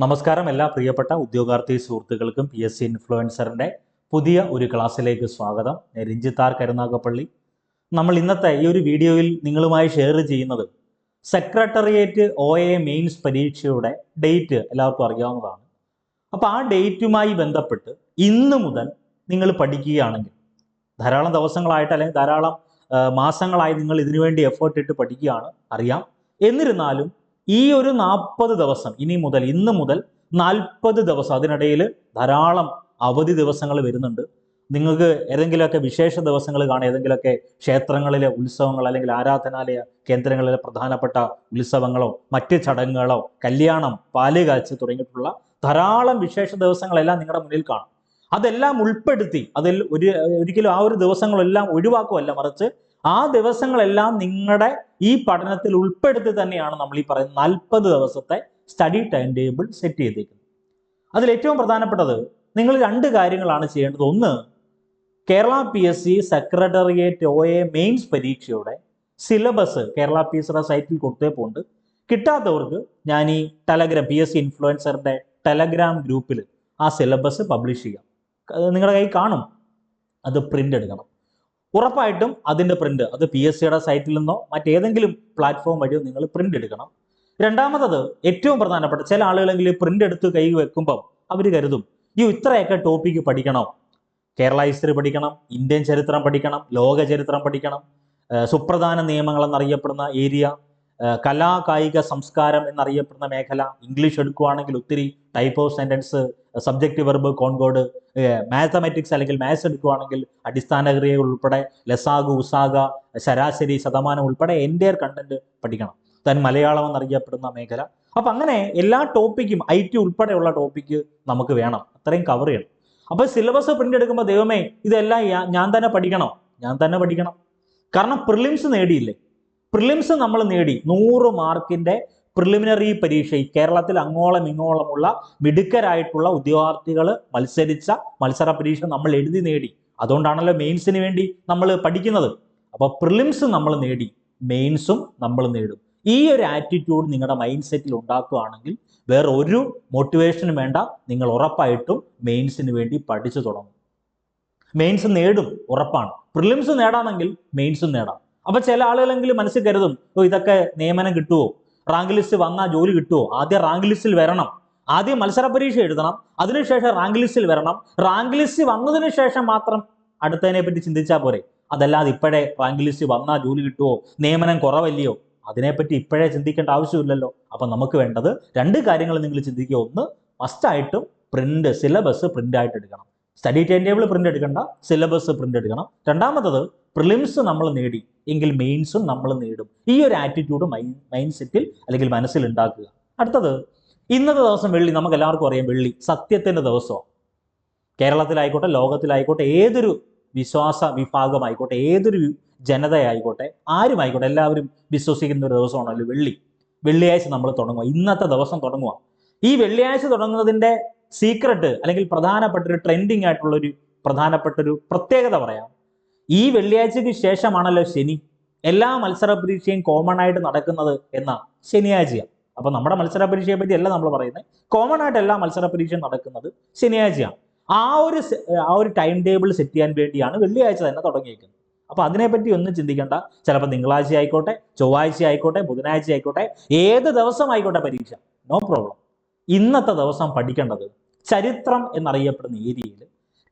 നമസ്കാരം എല്ലാ പ്രിയപ്പെട്ട ഉദ്യോഗാർത്ഥി സുഹൃത്തുക്കൾക്കും പി എസ് സി ഇൻഫ്ലുവൻസറിന്റെ പുതിയ ഒരു ക്ലാസ്സിലേക്ക് സ്വാഗതം. ഞാൻ രഞ്ജിത്താർ കരുനാഗപ്പള്ളി. നമ്മൾ ഇന്നത്തെ ഈ ഒരു വീഡിയോയിൽ നിങ്ങളുമായി ഷെയർ ചെയ്യുന്നത് സെക്രട്ടറിയേറ്റ് ഒ എ മെയിൻസ് പരീക്ഷയുടെ ഡേറ്റ് എല്ലാവർക്കും അറിയാവുന്നതാണ്. അപ്പോൾ ആ ഡേറ്റുമായി ബന്ധപ്പെട്ട് ഇന്ന് മുതൽ നിങ്ങൾ പഠിക്കുകയാണെങ്കിൽ ധാരാളം ദിവസങ്ങളായിട്ട് അല്ലെങ്കിൽ ധാരാളം മാസങ്ങളായി നിങ്ങൾ ഇതിനുവേണ്ടി എഫേർട്ട് ഇട്ട് പഠിക്കുകയാണ് അറിയാം. എന്നിരുന്നാലും ഈ ഒരു നാൽപ്പത് ദിവസം ഇനി മുതൽ ഇന്ന് മുതൽ നാൽപ്പത് ദിവസം അതിനിടയിൽ ധാരാളം അവധി ദിവസങ്ങൾ വരുന്നുണ്ട്. നിങ്ങൾക്ക് ഏതെങ്കിലുമൊക്കെ വിശേഷ ദിവസങ്ങൾ കാണുക ഏതെങ്കിലുമൊക്കെ ക്ഷേത്രങ്ങളിലെ ഉത്സവങ്ങൾ അല്ലെങ്കിൽ ആരാധനാലയ കേന്ദ്രങ്ങളിലെ പ്രധാനപ്പെട്ട ഉത്സവങ്ങളോ മറ്റ് ചടങ്ങുകളോ കല്യാണം പാൽ കാച്ച് തുടങ്ങിയിട്ടുള്ള ധാരാളം വിശേഷ ദിവസങ്ങളെല്ലാം നിങ്ങളുടെ മുന്നിൽ കാണും. അതെല്ലാം ഉൾപ്പെടുത്തി അതിൽ ഒരു ഒരിക്കലും ആ ഒരു ദിവസങ്ങളെല്ലാം ഒഴിവാക്കുമല്ല മറിച്ച് ആ ദിവസങ്ങളെല്ലാം നിങ്ങളുടെ ഈ പഠനത്തിൽ ഉൾപ്പെടുത്തി തന്നെയാണ് നമ്മൾ ഈ പറയുന്ന നാൽപ്പത് ദിവസത്തെ സ്റ്റഡി ടൈം ടേബിൾ സെറ്റ് ചെയ്തിരിക്കുന്നത് അതിൽ ഏറ്റവും പ്രധാനപ്പെട്ടത് നിങ്ങൾ രണ്ട് കാര്യങ്ങളാണ് ചെയ്യേണ്ടത്. ഒന്ന് Kerala P S C secretariat O A mains പരീക്ഷയുടെ സിലബസ് കേരള പി എസ് സിയുടെ സൈറ്റിൽ കൊടുത്തേപ്പോണ്ട് കിട്ടാത്തവർക്ക് ഞാൻ ഈ ടെലഗ്രാം പി എസ് സി ഇൻഫ്ലുവൻസറിന്റെ ടെലഗ്രാം ഗ്രൂപ്പിൽ ആ സിലബസ് പബ്ലിഷ് ചെയ്യാം. നിങ്ങളുടെ കയ്യിൽ കാണും. അത് പ്രിന്റ് എടുക്കണം. ഉറപ്പായിട്ടും അതിന്റെ പ്രിന്റ് അത് പി എസ് സിയുടെ സൈറ്റിൽ നിന്നോ മറ്റേതെങ്കിലും പ്ലാറ്റ്ഫോം വഴിയോ നിങ്ങൾ പ്രിന്റ് എടുക്കണം. രണ്ടാമത്തത് ഏറ്റവും പ്രധാനപ്പെട്ട ചില ആളുകളെങ്കിലും പ്രിന്റ് എടുത്ത് കൈ വെക്കുമ്പോൾ അവർ കരുതും ഈ ഇത്രയൊക്കെ ടോപ്പിക്ക് പഠിക്കണോ? കേരള ഹിസ്റ്ററി പഠിക്കണം ഇന്ത്യൻ ചരിത്രം പഠിക്കണം ലോക ചരിത്രം പഠിക്കണം. സുപ്രധാന നിയമങ്ങൾ എന്നറിയപ്പെടുന്ന ഏരിയ കലാ കായിക സംസ്കാരം എന്നറിയപ്പെടുന്ന മേഖല ഇംഗ്ലീഷ് എടുക്കുവാണെങ്കിൽ ഒത്തിരി type of sentence subject verb concord mathematics അല്ലെങ്കിൽ മാത്സ് എടുക്കുകയാണെങ്കിൽ അടിസ്ഥാന ക്രിയകൾ ഉൾപ്പെടെ ലസാഗ് ഉസാഗ ശരാശരി ശതമാനം ഉൾപ്പെടെ എന്റെ കണ്ടന്റ് പഠിക്കണം. താൻ മലയാളം എന്നറിയപ്പെടുന്ന മേഖല. അപ്പം അങ്ങനെ എല്ലാ ടോപ്പിക്കും ഐ ടി ഉൾപ്പെടെയുള്ള ടോപ്പിക്ക് നമുക്ക് വേണം. അത്രയും കവർ ചെയ്യണം. അപ്പോൾ സിലബസ് പ്രിന്റ് എടുക്കുമ്പോൾ ദൈവമേ ഇതെല്ലാം ഞാൻ തന്നെ പഠിക്കണോ? ഞാൻ തന്നെ പഠിക്കണം. കാരണം പ്രിലിംസ് നേടിയില്ലേ? പ്രിലിംസ് നമ്മൾ നേടി. നൂറ് മാർക്കിന്റെ പ്രിലിമിനറി പരീക്ഷ ഈ കേരളത്തിൽ അങ്ങോളം ഇങ്ങോളമുള്ള മിടുക്കരായിട്ടുള്ള ഉദ്യോഗാർത്ഥികൾ മത്സരിച്ച മത്സര പരീക്ഷ നമ്മൾ എഴുതി നേടി. അതുകൊണ്ടാണല്ലോ മെയിൻസിന് വേണ്ടി നമ്മൾ പഠിക്കുന്നത്. അപ്പോൾ പ്രിലിംസ് നമ്മൾ നേടി മെയിൻസും നമ്മൾ നേടും. ഈ ഒരു ആറ്റിറ്റ്യൂഡ് നിങ്ങളുടെ മൈൻഡ് സെറ്റിൽ ഉണ്ടാക്കുകയാണെങ്കിൽ വേറെ ഒരു മോട്ടിവേഷനും വേണ്ട. നിങ്ങൾ ഉറപ്പായിട്ടും മെയിൻസിന് വേണ്ടി പഠിച്ചു തുടങ്ങും. മെയിൻസ് നേടും ഉറപ്പാണ്. പ്രിലിംസ് നേടാമെങ്കിൽ മെയിൻസും നേടാം. അപ്പൊ ചില ആളുകളെങ്കിലും മനസ്സിൽ കരുതും ഓ ഇതൊക്കെ നിയമനം കിട്ടുമോ റാങ്ക് ലിസ്റ്റ് വന്നാൽ ജോലി കിട്ടുമോ ആദ്യം റാങ്ക് ലിസ്റ്റിൽ വരണം. ആദ്യം മത്സര പരീക്ഷ എഴുതണം. അതിനുശേഷം റാങ്ക് ലിസ്റ്റിൽ വരണം. റാങ്ക് ലിസ്റ്റ് വന്നതിന് ശേഷം മാത്രം അടുത്തതിനെ പറ്റി ചിന്തിച്ചാൽ പോരെ. അതല്ലാതെ ഇപ്പോഴേ റാങ്ക് ലിസ്റ്റ് വന്നാൽ ജോലി കിട്ടുമോ നിയമനം കുറവല്ലയോ? അതിനെപ്പറ്റി ഇപ്പോഴേ ചിന്തിക്കേണ്ട ആവശ്യമില്ലല്ലോ. അപ്പം നമുക്ക് വേണ്ടത് രണ്ട് കാര്യങ്ങൾ നിങ്ങൾ ചിന്തിക്കുക. ഒന്ന് മസ്റ്റായിട്ടും പ്രിന്റ് സിലബസ് പ്രിന്റ് ആയിട്ട് എടുക്കണം. സ്റ്റഡി ടൈം ടേബിൾ പ്രിന്റ് എടുക്കണ്ട സിലബസ് പ്രിന്റ് എടുക്കണം. രണ്ടാമത്തത് പ്രിലിംസ് നമ്മൾ നേടി എങ്കിൽ മെയിൻസും നമ്മൾ നേടും. ഈ ഒരു ആറ്റിറ്റ്യൂഡ് മൈൻഡ് സെറ്റിൽ അല്ലെങ്കിൽ മനസ്സിൽ ഉണ്ടാക്കുക. അടുത്തത് ഇന്നത്തെ ദിവസം വെള്ളി നമുക്ക് എല്ലാവർക്കും അറിയാം വെള്ളി സത്യത്തിന്റെ ദിവസമാണ്. കേരളത്തിലായിക്കോട്ടെ ലോകത്തിലായിക്കോട്ടെ ഏതൊരു വിശ്വാസ വിഭാഗമായിക്കോട്ടെ ഏതൊരു ജനതയായിക്കോട്ടെ ആരുമായിക്കോട്ടെ എല്ലാവരും വിശ്വസിക്കുന്ന ഒരു ദിവസമാണല്ലോ വെള്ളി. വെള്ളിയാഴ്ച നമ്മൾ തുടങ്ങുക. ഇന്നത്തെ ദിവസം തുടങ്ങുക. ഈ വെള്ളിയാഴ്ച തുടങ്ങുന്നതിന്റെ സീക്രട്ട് അല്ലെങ്കിൽ പ്രധാനപ്പെട്ട ഒരു ട്രെൻഡിങ് ആയിട്ടുള്ള ഒരു പ്രധാനപ്പെട്ട ഒരു പ്രത്യേകത പറയാം. ഈ വെള്ളിയാഴ്ചയ്ക്ക് ശേഷമാണല്ലോ ശനി. എല്ലാ മത്സര പരീക്ഷയും കോമൺ ആയിട്ട് നടക്കുന്നത് എന്ന ശനിയാഴ്ചയാണ് അപ്പൊ നമ്മുടെ മത്സര പരീക്ഷയെ പറ്റി അല്ല നമ്മൾ പറയുന്നത്. കോമൺ ആയിട്ട് എല്ലാ മത്സര പരീക്ഷയും നടക്കുന്നത് ശനിയാഴ്ചയാണ് ആ ഒരു ആ ഒരു ടൈം ടേബിൾ സെറ്റ് ചെയ്യാൻ വേണ്ടിയാണ് വെള്ളിയാഴ്ച തന്നെ തുടങ്ങിയിരിക്കുന്നത് അപ്പൊ അതിനെപ്പറ്റി ഒന്നും ചിന്തിക്കേണ്ട. ചിലപ്പോൾ തിങ്കളാഴ്ച ആയിക്കോട്ടെ ചൊവ്വാഴ്ച ആയിക്കോട്ടെ ബുധനാഴ്ച ആയിക്കോട്ടെ ഏത് ദിവസം ആയിക്കോട്ടെ പരീക്ഷ. നോ പ്രോബ്ലം ഇന്നത്തെ ദിവസം പഠിക്കേണ്ടത് ചരിത്രം എന്നറിയപ്പെടുന്ന ഏരിയയിൽ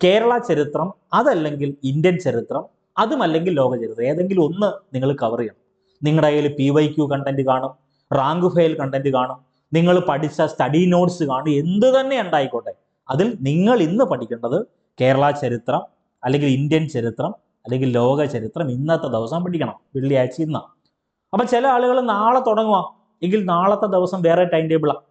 കേരള ചരിത്രം അതല്ലെങ്കിൽ ഇന്ത്യൻ ചരിത്രം അതുമല്ലെങ്കിൽ ലോക ചരിത്രം ഏതെങ്കിലും ഒന്ന് നിങ്ങൾ കവർ ചെയ്യണം. നിങ്ങളുടെ കയ്യിൽ പി വൈ ക്യു കണ്ടന്റ് കാണും റാങ്ക് ഫയൽ കണ്ടന്റ് കാണും നിങ്ങൾ പഠിച്ച സ്റ്റഡി നോട്ട്സ് കാണും എന്ത് തന്നെ ഉണ്ടായിക്കോട്ടെ. അതിൽ നിങ്ങൾ ഇന്ന് പഠിക്കേണ്ടത് കേരള ചരിത്രം അല്ലെങ്കിൽ ഇന്ത്യൻ ചരിത്രം അല്ലെങ്കിൽ ലോക ചരിത്രം ഇന്നത്തെ ദിവസം പഠിക്കണം. വെള്ളിയാഴ്ച ഇന്ന്. അപ്പം ചില ആളുകൾ നാളെ തുടങ്ങുക എങ്കിൽ നാളത്തെ ദിവസം വേറെ ടൈം ടേബിളാണ്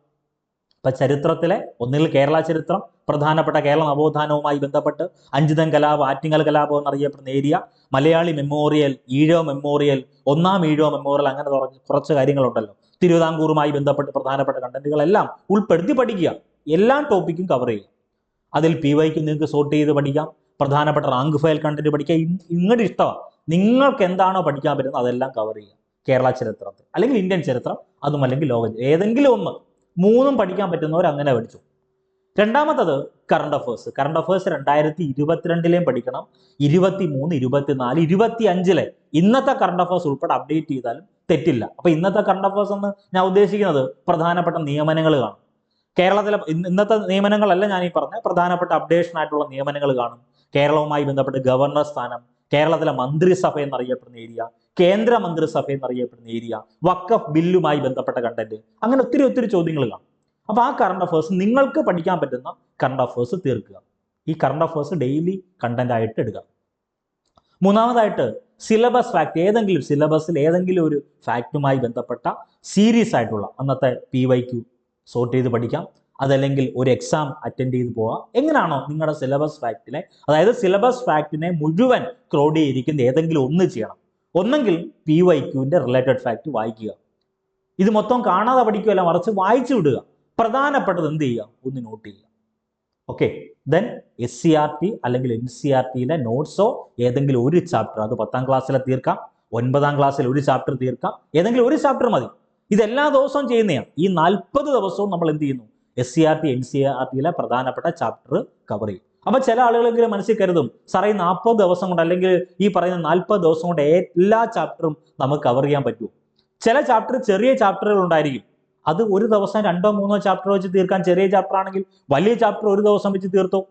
ഇപ്പം ചരിത്രത്തിലെ ഒന്നിൽ കേരള ചരിത്രം പ്രധാനപ്പെട്ട കേരള നവോത്ഥാനവുമായി ബന്ധപ്പെട്ട് അഞ്ചുതൻ കലാപം ആറ്റിങ്ങൽ കലാപം എന്നറിയപ്പെടുന്ന area Malayali memorial Ezhava memorial ഒന്നാം ഈഴോ മെമ്മോറിയൽ അങ്ങനെ കുറച്ച് കാര്യങ്ങളുണ്ടല്ലോ. തിരുവിതാംകൂറുമായി ബന്ധപ്പെട്ട് പ്രധാനപ്പെട്ട കണ്ടന്റുകളെല്ലാം ഉൾപ്പെടുത്തി പഠിക്കുക. എല്ലാ ടോപ്പിക്കും കവർ ചെയ്യുക. അതിൽ പി വൈക്ക് നിങ്ങൾക്ക് സോർട്ട് ചെയ്ത് പഠിക്കാം. പ്രധാനപ്പെട്ട റാങ്ക് ഫയൽ കണ്ടന്റ് പഠിക്കുക. നിങ്ങളുടെ ഇഷ്ടമാണ് നിങ്ങൾക്ക് എന്താണോ പഠിക്കാൻ പറ്റുന്നത് അതെല്ലാം കവർ ചെയ്യുക. കേരള ചരിത്രത്തിൽ അല്ലെങ്കിൽ ഇന്ത്യൻ ചരിത്രം അതും അല്ലെങ്കിൽ ലോക ഏതെങ്കിലും ഒന്ന്. മൂന്നും പഠിക്കാൻ പറ്റുന്നവർ അങ്ങനെ പഠിച്ചു. രണ്ടാമത്തത് കറണ്ട് അഫേഴ്സ് കറണ്ട് അഫേഴ്സ് രണ്ടായിരത്തി ഇരുപത്തിരണ്ടിലെയും പഠിക്കണം. ഇരുപത്തി മൂന്ന് ഇരുപത്തിനാല് ഇരുപത്തി അഞ്ചിലെ ഇന്നത്തെ കറണ്ട് അഫേഴ്സ് ഉൾപ്പെടെ അപ്ഡേറ്റ് ചെയ്താലും തെറ്റില്ല. അപ്പൊ ഇന്നത്തെ കറണ്ട് അഫേഴ്സ് എന്ന് ഞാൻ ഉദ്ദേശിക്കുന്നത് പ്രധാനപ്പെട്ട നിയമനങ്ങൾ കാണും. കേരളത്തിലെ ഇന്നത്തെ നിയമനങ്ങളല്ല ഞാൻ ഈ പറഞ്ഞ പ്രധാനപ്പെട്ട അപ്ഡേഷൻ ആയിട്ടുള്ള നിയമനങ്ങൾ കാണും. കേരളവുമായി ബന്ധപ്പെട്ട് ഗവർണർ സ്ഥാനം കേരളത്തിലെ മന്ത്രിസഭ എന്നറിയപ്പെടുന്ന ഏരിയ കേന്ദ്ര മന്ത്രിസഭ എന്നറിയപ്പെടുന്ന ഏരിയ വക്കഫ് ബില്ലുമായി ബന്ധപ്പെട്ട കണ്ടന്റ് അങ്ങനെ ഒത്തിരി ഒത്തിരി ചോദ്യങ്ങൾ കാണും. അപ്പൊ ആ കറണ്ട് അഫേഴ്സ് നിങ്ങൾക്ക് പഠിക്കാൻ പറ്റുന്ന കറണ്ട് അഫേഴ്സ് തീർക്കുക. ഈ കറണ്ട് അഫേഴ്സ് ഡെയിലി കണ്ടന്റ് ആയിട്ട് എടുക്കുക. മൂന്നാമതായിട്ട് സിലബസ് ഫാക്ട് ഏതെങ്കിലും സിലബസിൽ ഏതെങ്കിലും ഒരു ഫാക്റ്റുമായി ബന്ധപ്പെട്ട സീരീസ് ആയിട്ടുള്ള അന്നത്തെ പി വൈ ക്യു സോർട്ട് ചെയ്ത് പഠിക്കാം. അതല്ലെങ്കിൽ ഒരു എക്സാം അറ്റൻഡ് ചെയ്ത് പോവാം. എങ്ങനെയാണോ നിങ്ങളുടെ സിലബസ് ഫാക്റ്റിനെ അതായത് സിലബസ് ഫാക്റ്റിനെ മുഴുവൻ ക്രോഡീകരിക്കുന്ന ഏതെങ്കിലും ഒന്ന് ചെയ്യണം. ഒന്നെങ്കിൽ പി വൈ ക്യുവിന്റെ റിലേറ്റഡ് ഫാക്റ്റ് വായിക്കുക. ഇത് മൊത്തം കാണാതെ പഠിക്കുകയല്ല മറിച്ച് വായിച്ചു വിടുക. പ്രധാനപ്പെട്ടത് എന്ത് ചെയ്യുക? ഒന്ന് നോട്ട് ചെയ്യുക. Okay then S C R T അല്ലെങ്കിൽ എൻ സി ആർ ടിയിലെ നോട്ട്സോ ഏതെങ്കിലും ഒരു ചാപ്റ്റർ അത് പത്താം ക്ലാസ്സിലെ തീർക്കാം ഒൻപതാം ക്ലാസ്സിൽ ഒരു ചാപ്റ്റർ തീർക്കാം ഏതെങ്കിലും ഒരു ചാപ്റ്റർ മതി. ഇതെല്ലാ ദിവസവും ചെയ്യുന്നതാണ് ഈ നാൽപ്പത് ദിവസവും നമ്മൾ എന്ത് ചെയ്യുന്നു? S C R T N C R ടിയിലെ പ്രധാനപ്പെട്ട ചാപ്റ്റർ കവർ ചെയ്യും. അപ്പൊ ചില ആളുകളെങ്കിലും മനസ്സിൽ കരുതും സാറേ നാൽപ്പത് ദിവസം കൊണ്ട് അല്ലെങ്കിൽ ഈ പറയുന്ന നാൽപ്പത് ദിവസം കൊണ്ട് എല്ലാ ചാപ്റ്ററും നമുക്ക് കവർ ചെയ്യാൻ പറ്റുമോ ചില ചാപ്റ്റർ ചെറിയ ചാപ്റ്ററുകൾ ഉണ്ടായിരിക്കും. അത് ഒരു ദിവസം രണ്ടോ മൂന്നോ ചാപ്റ്റർ വെച്ച് തീർക്കാൻ ചെറിയ ചാപ്റ്റർ ആണെങ്കിൽ വലിയ ചാപ്റ്റർ ഒരു ദിവസം വെച്ച് തീർത്തോ?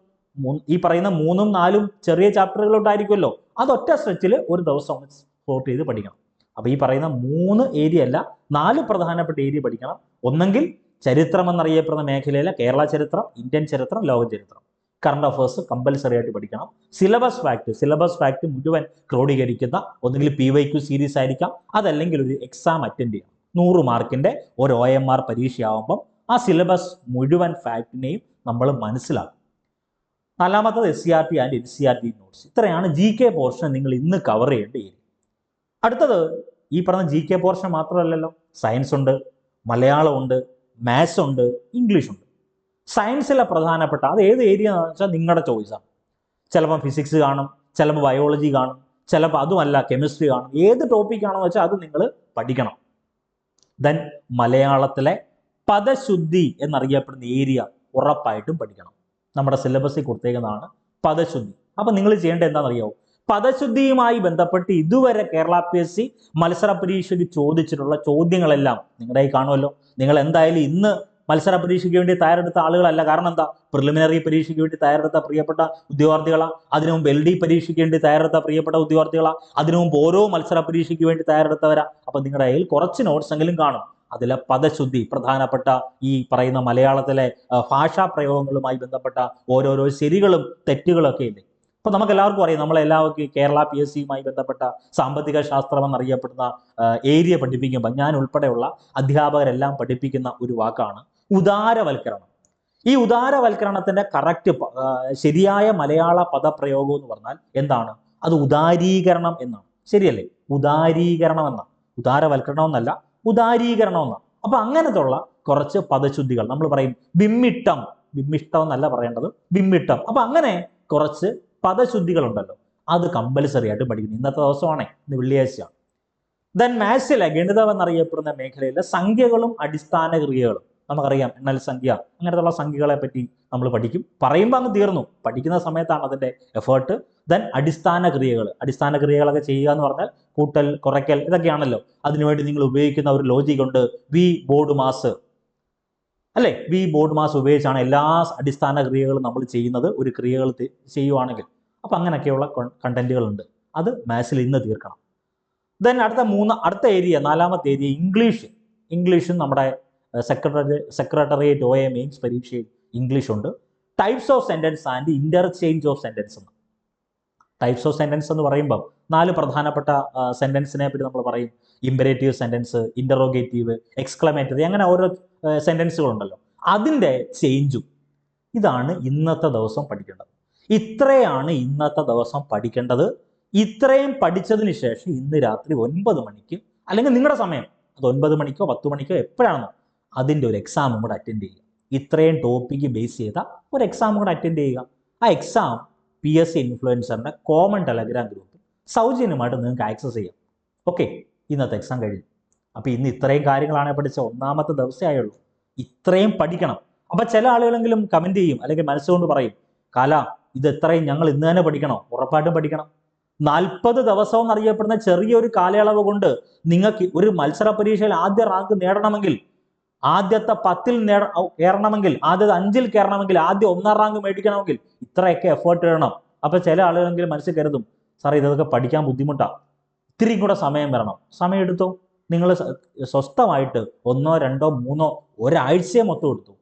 ഈ പറയുന്ന മൂന്നും നാലും ചെറിയ ചാപ്റ്ററുകൾ ഉണ്ടായിരിക്കുമല്ലോ. അത് ഒറ്റ സ്ട്രെച്ചിൽ ഒരു ദിവസം സ്പോട്ട് ചെയ്ത് പഠിക്കണം. അപ്പൊ ഈ പറയുന്ന മൂന്ന് ഏരിയ അല്ല നാല് പ്രധാനപ്പെട്ട ഏരിയ പഠിക്കണം. ഒന്നെങ്കിൽ ചരിത്രം എന്നറിയപ്പെടുന്ന മേഖലയിലെ കേരള ചരിത്രം ഇന്ത്യൻ ചരിത്രം ലോക ചരിത്രം. കറണ്ട് അഫേഴ്സ് കമ്പൽസറി ആയിട്ട് പഠിക്കണം. സിലബസ് ഫാക്ട് സിലബസ് ഫാക്ട് മുഴുവൻ ക്രോഡീകരിക്കുന്ന ഒന്നുകിൽ പി വൈ ക്യു സീരീസ് ആയിരിക്കാം അതല്ലെങ്കിൽ ഒരു എക്സാം അറ്റൻഡ് ചെയ്യണം നൂറ് മാർക്കിന്റെ ഒരു ഒ എം ആർ പരീക്ഷയാവുമ്പം ആ സിലബസ് മുഴുവൻ ഫാക്ടിനെയും നമ്മൾ മനസ്സിലാക്കും. നാലാമത്തത് S C R T and N C R T notes ഇത്രയാണ് ജി കെ പോർഷൻ നിങ്ങൾ ഇന്ന് കവർ ചെയ്യേണ്ട ഏരിയ അടുത്തത് ഈ പറഞ്ഞ ജി കെ പോർഷൻ മാത്രമല്ലല്ലോ. സയൻസ് ഉണ്ട് മലയാളം ഉണ്ട് മാത്സ് ഉണ്ട് ഇംഗ്ലീഷ് ഉണ്ട്. സയൻസിലെ പ്രധാനപ്പെട്ട അത് ഏത് ഏരിയ എന്ന് വെച്ചാൽ നിങ്ങളുടെ ചോയ്സാണ് ചിലപ്പോൾ ഫിസിക്സ് കാണും ചിലപ്പോൾ ബയോളജി കാണും ചിലപ്പോൾ അതുമല്ല കെമിസ്ട്രി കാണും. ഏത് ടോപ്പിക് ആണെന്ന് വെച്ചാൽ അത് നിങ്ങൾ പഠിക്കണം. ദെൻ മലയാളത്തിലെ പദശുദ്ധി എന്നറിയപ്പെടുന്ന ഏരിയ ഉറപ്പായിട്ടും പഠിക്കണം. നമ്മുടെ സിലബസിൽ കൊടുത്തേക്കുന്നതാണ് പദശുദ്ധി. അപ്പം നിങ്ങൾ ചെയ്യേണ്ട എന്താണെന്നറിയോ പദശുദ്ധിയുമായി ബന്ധപ്പെട്ട് ഇതുവരെ കേരള പി എസ് സി മത്സര പരീക്ഷയ്ക്ക് ചോദിച്ചിട്ടുള്ള ചോദ്യങ്ങളെല്ലാം നിങ്ങളുടെ കാണുമല്ലോ. നിങ്ങൾ എന്തായാലും ഇന്ന് മത്സര പരീക്ഷയ്ക്ക് വേണ്ടി തയ്യാറെടുത്ത ആളുകളല്ല. കാരണം എന്താ? പ്രിലിമിനറി പരീക്ഷയ്ക്ക് വേണ്ടി തയ്യാറെടുത്ത പ്രിയപ്പെട്ട ഉദ്യോഗാർത്ഥികളാണ് അതിനു മുമ്പ് എൽ ഡി പരീക്ഷയ്ക്ക് വേണ്ടി തയ്യാറെടുത്ത പ്രിയപ്പെട്ട ഉദ്യോഗാർത്ഥികളാണ് അതിനു മുമ്പ് ഓരോ മത്സര പരീക്ഷയ്ക്ക് വേണ്ടി തയ്യാറെടുത്തവരാ. അപ്പൊ നിങ്ങളുടെ കയ്യിൽ കുറച്ച് നോട്ട്സ് എങ്കിലും കാണും. അതിലെ പദശുദ്ധി പ്രധാനപ്പെട്ട ഈ പറയുന്ന മലയാളത്തിലെ ഭാഷാ പ്രയോഗങ്ങളുമായി ബന്ധപ്പെട്ട ഓരോരോ ശരികളും തെറ്റുകളൊക്കെ ഇല്ലേ? അപ്പൊ നമുക്ക് എല്ലാവർക്കും അറിയാം നമ്മളെല്ലാവർക്കും കേരള പി എസ് സിയുമായി ബന്ധപ്പെട്ട സാമ്പത്തിക ശാസ്ത്രം എന്നറിയപ്പെടുന്ന ഏരിയ പഠിപ്പിക്കുമ്പോൾ ഞാൻ ഉൾപ്പെടെയുള്ള അധ്യാപകരെല്ലാം പഠിപ്പിക്കുന്ന ഒരു വാക്കാണ് ഉദാരവൽക്കരണം. ഈ ഉദാരവൽക്കരണത്തിന്റെ കറക്റ്റ് ശരിയായ മലയാള പദപ്രയോഗം എന്ന് പറഞ്ഞാൽ എന്താണ്? അത് ഉദാരീകരണം എന്നാണ്. ശരിയല്ലേ? ഉദാരീകരണം എന്നാണ് ഉദാരവൽക്കരണം എന്നല്ല ഉദാരീകരണം എന്നാണ് അപ്പൊ അങ്ങനത്തുള്ള കുറച്ച് പദശുദ്ധികൾ നമ്മൾ പറയും ബിമ്മിട്ടം ബിമ്മിഷ്ടം എന്നല്ല പറയേണ്ടത് ബിമ്മിട്ടം അപ്പൊ അങ്ങനെ കുറച്ച് പദശുദ്ധികൾ ഉണ്ടല്ലോ അത് കമ്പൽസറി ആയിട്ട് പഠിക്കുന്നു. ഇന്നത്തെ ദിവസമാണേ ഇന്ന് വെള്ളിയാഴ്ചയാണ് ദെൻ മാത്സിലെ ഗണിതം എന്നറിയപ്പെടുന്ന മേഖലയിലെ സംഖ്യകളും അടിസ്ഥാന ക്രിയകളും. നമുക്കറിയാം എണ്ണൽ സംഖ്യ. അങ്ങനത്തെയുള്ള സംഖ്യകളെ പറ്റി നമ്മൾ പഠിക്കും. പറയുമ്പോൾ അങ്ങ് തീർന്നു. പഠിക്കുന്ന സമയത്താണ് അതിന്റെ എഫേർട്ട് ദെൻ അടിസ്ഥാന ക്രിയകൾ അടിസ്ഥാന ക്രിയകളൊക്കെ ചെയ്യുക എന്ന് പറഞ്ഞാൽ കൂട്ടൽ കുറയ്ക്കൽ ഇതൊക്കെയാണല്ലോ. അതിനുവേണ്ടി നിങ്ങൾ ഉപയോഗിക്കുന്ന ഒരു ലോജിക് ഉണ്ട്. വി ബോർഡ് മാസ് അല്ലേ? വി ബോർഡ് മാസ് ഉപയോഗിച്ചാണ് എല്ലാ അടിസ്ഥാന ക്രിയകളും നമ്മൾ ചെയ്യുന്നത്. ഒരു ക്രിയകൾ ചെയ്യുവാണെങ്കിൽ. അപ്പം അങ്ങനെയൊക്കെയുള്ള കണ്ടന്റുകളുണ്ട് അത് മാത്സിൽ ഇന്ന് തീർക്കണം. ദെൻ അടുത്ത മൂന്ന് അടുത്ത ഏരിയ നാലാമത്തെ ഏരിയ ഇംഗ്ലീഷ് ഇംഗ്ലീഷും നമ്മുടെ secretary secretariat O A mains പരീക്ഷയിൽ ഇംഗ്ലീഷ് ഉണ്ട്. Types of sentence and interchange of sentence എന്ന്. ടൈപ്സ് ഓഫ് സെന്റൻസ് എന്ന് പറയുമ്പോൾ നാല് പ്രധാനപ്പെട്ട സെന്റൻസിനെ പറ്റി നമ്മൾ പറയും. ഇമ്പരേറ്റീവ് സെന്റൻസ് ഇന്ററോഗേറ്റീവ് എക്സ്ക്ലമേറ്ററി അങ്ങനെ ഓരോ സെന്റൻസുകളുണ്ടല്ലോ അതിന്റെ ചേഞ്ചും ഇതാണ് ഇന്നത്തെ ദിവസം പഠിക്കേണ്ടത്. ഇത്രയാണ് ഇന്നത്തെ ദിവസം പഠിക്കേണ്ടത്. ഇത്രയും പഠിച്ചതിന് ശേഷം ഇന്ന് രാത്രി ഒൻപത് മണിക്ക് അല്ലെങ്കിൽ നിങ്ങളുടെ സമയം അത് ഒൻപത് മണിക്കോ പത്ത് മണിക്കോ എപ്പോഴാണോ അതിന്റെ ഒരു എക്സാമും കൂടെ അറ്റൻഡ് ചെയ്യുക. ഇത്രയും ടോപ്പിക്ക് ബേസ് ചെയ്ത ഒരു എക്സാം കൂടെ അറ്റൻഡ് ചെയ്യുക. ആ എക്സാം പി എസ് സി ഇൻഫ്ലുവൻസറിന്റെ കോമൺ ടെലഗ്രാം ഗ്രൂപ്പ് സൗജന്യമായിട്ട് നിങ്ങൾക്ക് ആക്സസ് ചെയ്യാം. ഓക്കെ ഇന്നത്തെ എക്സാം കഴിഞ്ഞു. അപ്പോൾ ഇന്ന് ഇത്രയും കാര്യങ്ങളാണ് പഠിച്ച ഒന്നാമത്തെ ദിവസമേ ആയുള്ളൂ. ഇത്രയും പഠിക്കണം. അപ്പോൾ ചില ആളുകളെങ്കിലും കമന്റ് ചെയ്യും അല്ലെങ്കിൽ മനസ്സുകൊണ്ട് പറയും കാല ഇത് എത്രയും ഞങ്ങൾ ഇന്ന് തന്നെ പഠിക്കണം. ഉറപ്പായിട്ടും പഠിക്കണം. നാൽപ്പത് ദിവസം എന്നറിയപ്പെടുന്ന ചെറിയൊരു കാലയളവ് കൊണ്ട് നിങ്ങൾക്ക് ഒരു മത്സര പരീക്ഷയിൽ ആദ്യ റാങ്ക് നേടണമെങ്കിൽ ആദ്യത്തെ പത്തിൽ നേട കയറണമെങ്കിൽ ആദ്യത്തെ അഞ്ചിൽ കയറണമെങ്കിൽ ആദ്യം ഒന്നാം റാങ്ക് മേടിക്കണമെങ്കിൽ ഇത്രയൊക്കെ എഫേർട്ട് ഇടണം അപ്പൊ ചില ആളുകളെങ്കിലും മനസ്സിൽ കരുതും സാർ ഇതൊക്കെ പഠിക്കാൻ ബുദ്ധിമുട്ടാണ് ഇത്തിരി കൂടെ സമയം വരണം. സമയം എടുത്തു? നിങ്ങൾ സ്വസ്ഥമായിട്ട് ഒന്നോ രണ്ടോ മൂന്നോ ഒരാഴ്ചയെ മൊത്തം എടുത്തു.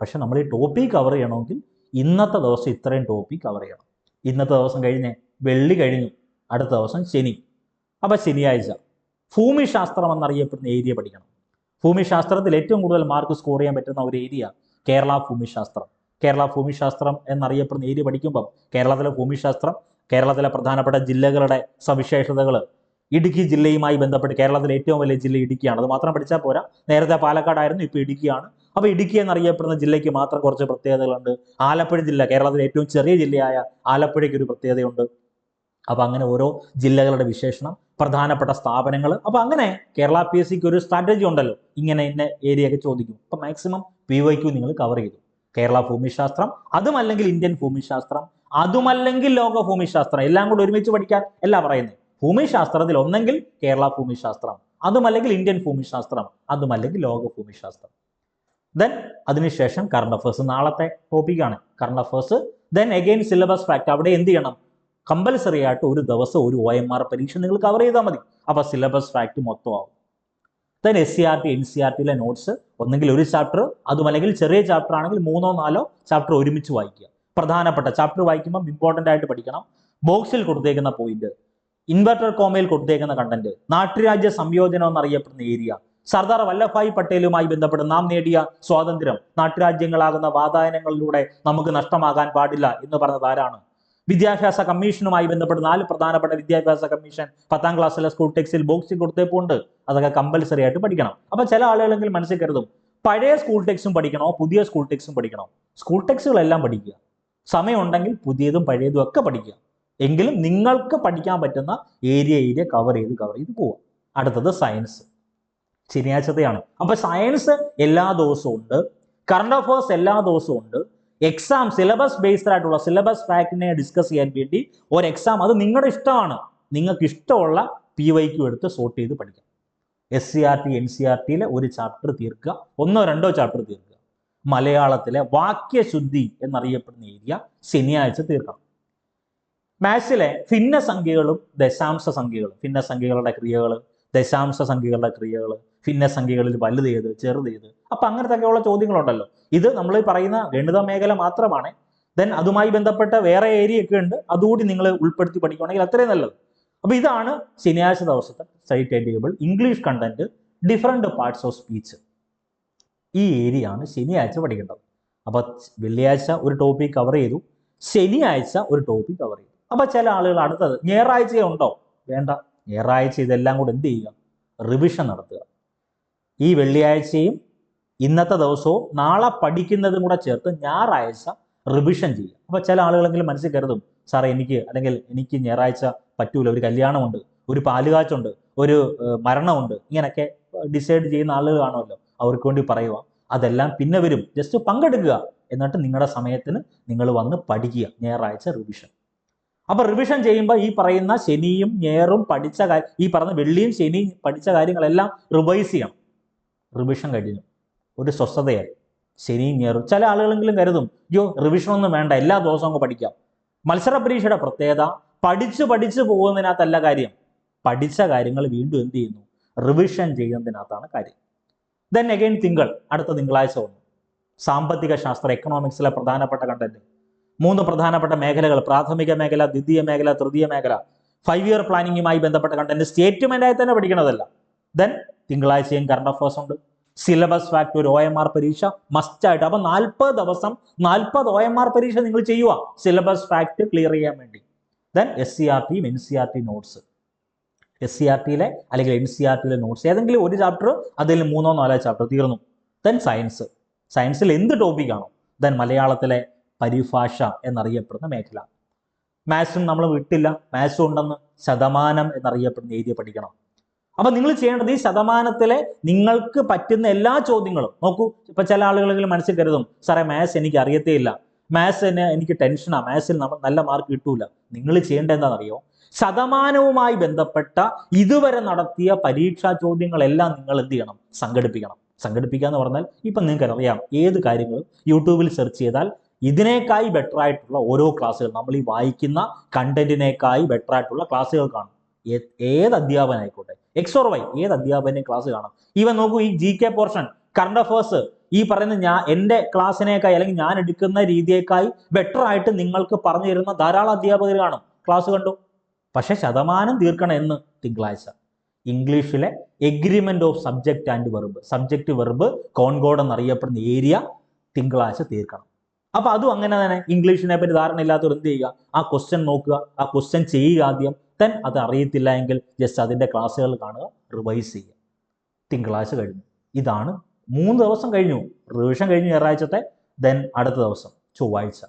പക്ഷെ നമ്മൾ ഈ ടോപ്പിക് കവർ ചെയ്യണമെങ്കിൽ ഇന്നത്തെ ദിവസം ഇത്രയും ടോപ്പിക് കവർ ചെയ്യണം. ഇന്നത്തെ ദിവസം കഴിഞ്ഞ് വെള്ളി കഴിഞ്ഞു. അടുത്ത ദിവസം ശനി. അപ്പം ശനിയാഴ്ച. ഭൂമിശാസ്ത്രം എന്നറിയപ്പെടുന്ന ഏരിയ പഠിക്കണം. ഭൂമിശാസ്ത്രത്തിൽ ഏറ്റവും കൂടുതൽ മാർക്ക് സ്കോർ ചെയ്യാൻ പറ്റുന്ന ഒരു ഏരിയ കേരള ഭൂമിശാസ്ത്രം. കേരള ഭൂമിശാസ്ത്രം എന്നറിയപ്പെടുന്ന ഏരിയ പഠിക്കുമ്പം കേരളത്തിലെ ഭൂമിശാസ്ത്രം കേരളത്തിലെ പ്രധാനപ്പെട്ട ജില്ലകളുടെ സവിശേഷതകൾ ഇടുക്കി ജില്ലയുമായി ബന്ധപ്പെട്ട് കേരളത്തിലെ ഏറ്റവും വലിയ ജില്ല ഇടുക്കിയാണ്. അത് മാത്രം പഠിച്ചാൽ പോരാ. നേരത്തെ പാലക്കാടായിരുന്നു ഇപ്പോൾ ഇടുക്കിയാണ്. അപ്പോൾ ഇടുക്കി എന്നറിയപ്പെടുന്ന ജില്ലയ്ക്ക് മാത്രം കുറച്ച് പ്രത്യേകതകളുണ്ട്. ആലപ്പുഴ ജില്ല കേരളത്തിലെ ഏറ്റവും ചെറിയ ജില്ലയായ ആലപ്പുഴയ്ക്ക് ഒരു പ്രത്യേകതയുണ്ട്. അപ്പോൾ അങ്ങനെ ഓരോ ജില്ലകളുടെ വിശേഷണം പ്രധാനപ്പെട്ട സ്ഥാപനങ്ങൾ. അപ്പോൾ അങ്ങനെ കേരള പി എസ് സിക്ക് ഒരു സ്ട്രാറ്റജി ഉണ്ടല്ലോ. ഇങ്ങനെ ഇന്ന ഏരിയ ഒക്കെ ചോദിക്കും. അപ്പോൾ മാക്സിമം പി വൈ നിങ്ങൾ കവർ ചെയ്തു. കേരള ഭൂമിശാസ്ത്രം അതുമല്ലെങ്കിൽ ഇന്ത്യൻ ഭൂമിശാസ്ത്രം അതുമല്ലെങ്കിൽ ലോക ഭൂമിശാസ്ത്രം എല്ലാം കൂടെ ഒരുമിച്ച് പഠിക്കാൻ എല്ലാം പറയുന്നത് ഭൂമിശാസ്ത്രത്തിൽ ഒന്നെങ്കിൽ കേരള ഭൂമിശാസ്ത്രം അതുമല്ലെങ്കിൽ ഇന്ത്യൻ ഭൂമിശാസ്ത്രം അതുമല്ലെങ്കിൽ ലോക ഭൂമിശാസ്ത്രം. ദെൻ അതിനുശേഷം കറണ്ട് അഫേഴ്സ് നാളത്തെ ടോപ്പിക്കാണ് current affairs then again syllabus fact അവിടെ എന്ത് ചെയ്യണം? കമ്പൽസറി ആയിട്ട് ഒരു ദിവസം ഒരു ഒ എം ആർ പരീക്ഷ നിങ്ങൾ കവർ ചെയ്താൽ മതി. അപ്പോൾ syllabus fact മൊത്തമാവും then S C R T N C R ടിയിലെ notes ഒന്നെങ്കിൽ ഒരു ചാപ്റ്റർ അതുമല്ലെങ്കിൽ ചെറിയ ചാപ്റ്റർ ആണെങ്കിൽ മൂന്നോ നാലോ ചാപ്റ്റർ ഒരുമിച്ച് വായിക്കുക. പ്രധാനപ്പെട്ട ചാപ്റ്റർ വായിക്കുമ്പോൾ ഇമ്പോർട്ടന്റ് ആയിട്ട് പഠിക്കണം. ബോക്സിൽ കൊടുത്തേക്കുന്ന പോയിന്റ് ഇൻവെർട്ടർ കോമയിൽ കൊടുത്തേക്കുന്ന കണ്ടന്റ് നാട്ടുരാജ്യ സംയോജനം എന്നറിയപ്പെടുന്ന ഏരിയ സർദാർ വല്ലഭായ് പട്ടേലുമായി ബന്ധപ്പെട്ട് നാം നേടിയ സ്വാതന്ത്ര്യം നാട്ടുരാജ്യങ്ങളാകുന്ന വാതായനങ്ങളിലൂടെ നമുക്ക് നഷ്ടമാകാൻ പാടില്ല എന്ന് പറഞ്ഞത് ആരാണ്? വിദ്യാഭ്യാസ കമ്മീഷനുമായി ബന്ധപ്പെട്ട് നാല് പ്രധാനപ്പെട്ട വിദ്യാഭ്യാസ കമ്മീഷൻ പത്താം ക്ലാസ്സിലെ സ്കൂൾ ടെക്സ്റ്റിൽ ബോക്സിൽ കൊടുത്തേപ്പുണ്ട്. അതൊക്കെ കമ്പൽസറി ആയിട്ട് പഠിക്കണം. അപ്പൊ ചില ആളുകളെങ്കിലും മനസ്സിൽ കരുതും പഴയ സ്കൂൾ ടെക്സ്റ്റും പഠിക്കണോ? പുതിയ സ്കൂൾ ടെക്സ്റ്റും പഠിക്കണോ? സ്കൂൾ ടെക്സ്റ്റുകളെല്ലാം പഠിക്കുക. സമയമുണ്ടെങ്കിൽ പുതിയതും പഴയതും ഒക്കെ പഠിക്കുക. എങ്കിലും നിങ്ങൾക്ക് പഠിക്കാൻ പറ്റുന്ന ഏരിയ ഏരിയ കവർ ചെയ്ത് കവർ ചെയ്ത് പോവുക. അടുത്തത് സയൻസ് ശനിയാഴ്ചത്തെയാണ്. അപ്പൊ സയൻസ് എല്ലാ ദിവസവും ഉണ്ട്. കറണ്ട് അഫേഴ്സ് എല്ലാ ദിവസവും ഉണ്ട്. എക്സാം സിലബസ് ബേസ്ഡ് ആയിട്ടുള്ള സിലബസ് ഫാക്ടിനെ ഡിസ്കസ് ചെയ്യാൻ വേണ്ടി ഒരു എക്സാം അത് നിങ്ങളുടെ ഇഷ്ടമാണ് നിങ്ങൾക്ക് ഇഷ്ടമുള്ള പി വൈക്കും എടുത്ത് സോർട്ട് ചെയ്ത് പഠിക്കാം. S C R T N C R ടിയിലെ ഒരു ചാപ്റ്റർ തീർക്കുക. ഒന്നോ രണ്ടോ ചാപ്റ്റർ തീർക്കുക. മലയാളത്തിലെ വാക്യശുദ്ധി എന്നറിയപ്പെടുന്ന ഏരിയ ശനിയാഴ്ച തീർക്കണം. മാത്സിലെ ഭിന്നസംഖ്യകളും ദശാംശ സംഖ്യകളും. ഭിന്നസംഖ്യകളുടെ ക്രിയകൾ ദശാംശ സംഖ്യകളുടെ ക്രിയകൾ ഭിന്നസംഖ്യകളിൽ വലുത് ഏത് ചെറുത് ഏത്? അപ്പൊ അങ്ങനത്തെയൊക്കെയുള്ള ചോദ്യങ്ങളുണ്ടല്ലോ. ഇത് നമ്മൾ പറയുന്ന ഗണിത മേഖല മാത്രമാണ്. ദെൻ അതുമായി ബന്ധപ്പെട്ട വേറെ ഏരിയ ഒക്കെ ഉണ്ട്. അതുകൂടി നിങ്ങൾ ഉൾപ്പെടുത്തി പഠിക്കുകയാണെങ്കിൽ അത്രയും നല്ലത്. അപ്പൊ ഇതാണ് ശനിയാഴ്ച ദിവസത്തെ site time table English content different parts of speech ഈ ഏരിയ ആണ് ശനിയാഴ്ച പഠിക്കേണ്ടത്. അപ്പൊ വെള്ളിയാഴ്ച ഒരു ടോപ്പിക് കവർ ചെയ്തു. ശനിയാഴ്ച ഒരു ടോപ്പിക് കവർ ചെയ്തു. അപ്പൊ ചില ആളുകൾ അടുത്തത് ഞായറാഴ്ച ഉണ്ടോ? വേണ്ട. ഞായറാഴ്ച ഇതെല്ലാം കൂടെ എന്ത് ചെയ്യുക? റിവിഷൻ നടത്തുക. ഈ വെള്ളിയാഴ്ചയും ഇന്നത്തെ ദിവസവും നാളെ പഠിക്കുന്നതും കൂടെ ചേർത്ത് ഞായറാഴ്ച റിവിഷൻ ചെയ്യുക. അപ്പോൾ ചില ആളുകളെങ്കിലും മനസ്സിൽ കരുതും സാറേ എനിക്ക് അല്ലെങ്കിൽ എനിക്ക് ഞായറാഴ്ച പറ്റൂല. ഒരു കല്യാണമുണ്ട് ഒരു പാലുകാച്ചുണ്ട് ഒരു മരണമുണ്ട്. ഇങ്ങനെയൊക്കെ ഡിസൈഡ് ചെയ്യുന്ന ആളുകൾ കാണുമല്ലോ. അവർക്ക് വേണ്ടി പറയുക. അതെല്ലാം പിന്നെ വരും. ജസ്റ്റ് പങ്കെടുക്കുക. എന്നിട്ട് നിങ്ങളുടെ സമയത്തിന് നിങ്ങൾ വന്ന് പഠിക്കുക. ഞായറാഴ്ച റിവിഷൻ അപ്പൊ റിവിഷൻ ചെയ്യുമ്പോൾ ഈ പറയുന്ന ശനിയും ഞായറും പഠിച്ച കാര്യം ഈ പറഞ്ഞ വെള്ളിയും ശനിയും പഠിച്ച കാര്യങ്ങളെല്ലാം റിവൈസ് ചെയ്യണം. റിവിഷൻ കഴിഞ്ഞു ഒരു സ്വസ്ഥതയായി ശനിയും ഞായറും. ചില ആളുകളെങ്കിലും കരുതും യോ റിവിഷൻ ഒന്നും വേണ്ട എല്ലാ ദിവസവും അങ്ങ് പഠിക്കാം. മത്സര പരീക്ഷയുടെ പ്രത്യേകത പഠിച്ച് പഠിച്ചു പോകുന്നതിനകത്തല്ല കാര്യം. പഠിച്ച കാര്യങ്ങൾ വീണ്ടും എന്ത് ചെയ്യുന്നു? റിവിഷൻ ചെയ്യുന്നതിനകത്താണ് കാര്യം. ദെൻ അഗൈൻ തിങ്കൾ അടുത്ത തിങ്കളാഴ്ച വന്നു. സാമ്പത്തിക ശാസ്ത്രം എക്കണോമിക്സിലെ പ്രധാനപ്പെട്ട കണ്ടന്റ് മൂന്ന് പ്രധാനപ്പെട്ട മേഖലകൾ പ്രാഥമിക മേഖല ദ്വിതീയ മേഖല തൃതീയ മേഖല. ഫൈവ് ഇയർ പ്ലാനിങ്ങുമായി ബന്ധപ്പെട്ട കണ്ടന്റ് സ്റ്റേറ്റ്മെന്റ് ആയി തന്നെ പഠിക്കണതല്ല. ദെൻ തിങ്കളാഴ്ചയും കറണ്ട് അഫേഴ്സ് ഉണ്ട്. സിലബസ് ഫാക്ട് ഒരു ഒ എം ആർ പരീക്ഷ മസ്റ്റ് ആയിട്ട്. അപ്പൊ നാൽപ്പത് ദിവസം നാൽപ്പത് ഒ എം ആർ പരീക്ഷ നിങ്ങൾ ചെയ്യുക സിലബസ് ഫാക്ട് ക്ലിയർ ചെയ്യാൻ വേണ്ടി. ദെൻ എസ് സി ആർ ടിയും N C R T notes S C R ടിയിലെ അല്ലെങ്കിൽ എൻ സി ആർ ടിയിലെ നോട്ട്സ് ഏതെങ്കിലും ഒരു ചാപ്റ്റർ അതിൽ മൂന്നോ നാലോ ചാപ്റ്റർ തീർന്നു. ദെൻ സയൻസ് സയൻസിൽ എന്ത് ടോപ്പിക്കാണോ ദെൻ മലയാളത്തിലെ പരിഭാഷ എന്നറിയപ്പെടുന്ന മേഖല. മാത്സും നമ്മൾ വിട്ടില്ല. മാത്സും ഉണ്ടെന്ന് ശതമാനം എന്നറിയപ്പെടുന്ന ഏരിയ പഠിക്കണം. അപ്പൊ നിങ്ങൾ ചെയ്യേണ്ടത് ഈ ശതമാനത്തിലെ നിങ്ങൾക്ക് പറ്റുന്ന എല്ലാ ചോദ്യങ്ങളും നോക്കൂ ഇപ്പൊ ചില ആളുകളെങ്കിലും മനസ്സിൽ കരുതും സാറേ മാത്സ് എനിക്ക് അറിയത്തേ ഇല്ല മാത്സ് തന്നെ എനിക്ക് ടെൻഷനാ മാത്സിൽ നമ്മൾ നല്ല മാർക്ക് കിട്ടൂല. നിങ്ങൾ ചെയ്യേണ്ടത് എന്താണെന്നറിയോ? ശതമാനവുമായി ബന്ധപ്പെട്ട ഇതുവരെ നടത്തിയ പരീക്ഷാ ചോദ്യങ്ങളെല്ലാം നിങ്ങൾ എന്ത് ചെയ്യണം? സംഘടിപ്പിക്കണം. സംഘടിപ്പിക്കുക എന്ന് പറഞ്ഞാൽ ഇപ്പം നിങ്ങൾക്ക് അറിയാം ഏത് കാര്യങ്ങളും യൂട്യൂബിൽ സെർച്ച് ചെയ്താൽ ഇതിനേക്കായി ബെറ്റർ ആയിട്ടുള്ള ഓരോ ക്ലാസ്സുകൾ നമ്മൾ ഈ വായിക്കുന്ന കണ്ടന്റിനേക്കായി ബെറ്റർ ആയിട്ടുള്ള ക്ലാസ്സുകൾ കാണും. ഏത് അധ്യാപനായിക്കോട്ടെ എക്സ് ഓർ വൈ ഏത് അധ്യാപകന്റെയും ക്ലാസ് കാണും. ഇവ നോക്കൂ ഈ G K portion current affairs ഈ പറയുന്ന ഞാൻ എന്റെ ക്ലാസ്സിനേക്കായി അല്ലെങ്കിൽ ഞാൻ എടുക്കുന്ന രീതിയേക്കായി ബെറ്റർ ആയിട്ട് നിങ്ങൾക്ക് പറഞ്ഞു തരുന്ന ധാരാളം അധ്യാപകർ കാണും. ക്ലാസ് കണ്ടു? പക്ഷെ ശതമാനം തീർക്കണം എന്ന് തിങ്കളാഴ്ച. ഇംഗ്ലീഷിലെ agreement of subject and verb subject verb concord എന്നറിയപ്പെടുന്ന ഏരിയ തിങ്കളാഴ്ച തീർക്കണം. അപ്പൊ അതും അങ്ങനെ തന്നെ. ഇംഗ്ലീഷിനെ പറ്റി ധാരണ ഇല്ലാത്തവർ എന്ത് ചെയ്യുക? ആ ക്വസ്റ്റ്യൻ നോക്കുക. ആ ക്വസ്റ്റ്യൻ ചെയ്യുക ആദ്യം. ദെൻ അത് അറിയത്തില്ല എങ്കിൽ ജസ്റ്റ് അതിന്റെ ക്ലാസ്സുകൾ കാണുക റിവൈസ് ചെയ്യുക. തിങ്കളാഴ്ച കഴിഞ്ഞു. ഇതാണ് മൂന്ന് ദിവസം കഴിഞ്ഞു. റിവിഷൻ കഴിഞ്ഞു ഞായറാഴ്ചത്തെ ദെൻ അടുത്ത ദിവസം ചൊവ്വാഴ്ച.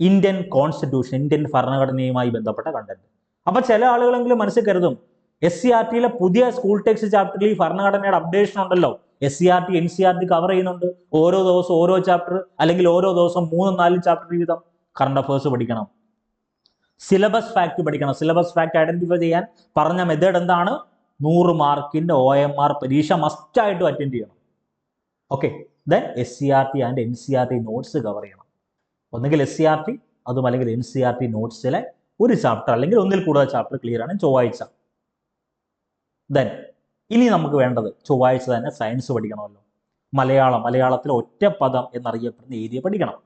ഇന്ത്യൻ കോൺസ്റ്റിറ്റ്യൂഷൻ ഇന്ത്യൻ ഭരണഘടനയുമായി ബന്ധപ്പെട്ട കണ്ടന്റ് അപ്പൊ ചില ആളുകളെങ്കിലും മനസ്സിൽ കരുതും എസ് സി ആർ ടിയിലെ പുതിയ സ്കൂൾ ടെക്സ്റ്റ് ചാപ്റ്ററിൽ ഈ ഭരണഘടനയുടെ അപ്ഡേഷൻ ഉണ്ടല്ലോ. S C R T N C R T cover ചെയ്യുന്നുണ്ട്. ഓരോ ദിവസം ഓരോ ചാപ്റ്റർ അല്ലെങ്കിൽ ഓരോ ദിവസം മൂന്നും നാലും ചാപ്റ്റർ വീതം കറണ്ട് അഫേഴ്സ് പഠിക്കണം. സിലബസ് ഫാക്ട് പഠിക്കണം. സിലബസ് ഫാക്ട് ഐഡന്റിഫൈ ചെയ്യാൻ പറഞ്ഞ മെത്തേഡ് എന്താണ്? നൂറ് മാർക്കിന്റെ ഒ എം ആർ പരീക്ഷ മസ്റ്റായിട്ടും അറ്റൻഡ് ചെയ്യണം. Okay then S C R T and N C R T notes cover ചെയ്യണം. ഒന്നുകിൽ എസ് സി ആർ ടി അതും അല്ലെങ്കിൽ എൻ സി ആർ ടി നോട്ട്സിലെ ഒരു ചാപ്റ്റർ അല്ലെങ്കിൽ ഒന്നിൽ കൂടുതൽ ചാപ്റ്റർ ക്ലിയർ ആണ്. ചൊവ്വാഴ്ച. ദെൻ ഇനി നമുക്ക് വേണ്ടത് ചൊവ്വാഴ്ച തന്നെ സയൻസ് പഠിക്കണമല്ലോ. മലയാളം മലയാളത്തിലെ ഒറ്റ പദം എന്നറിയപ്പെടുന്ന ഏരിയ പഠിക്കണം.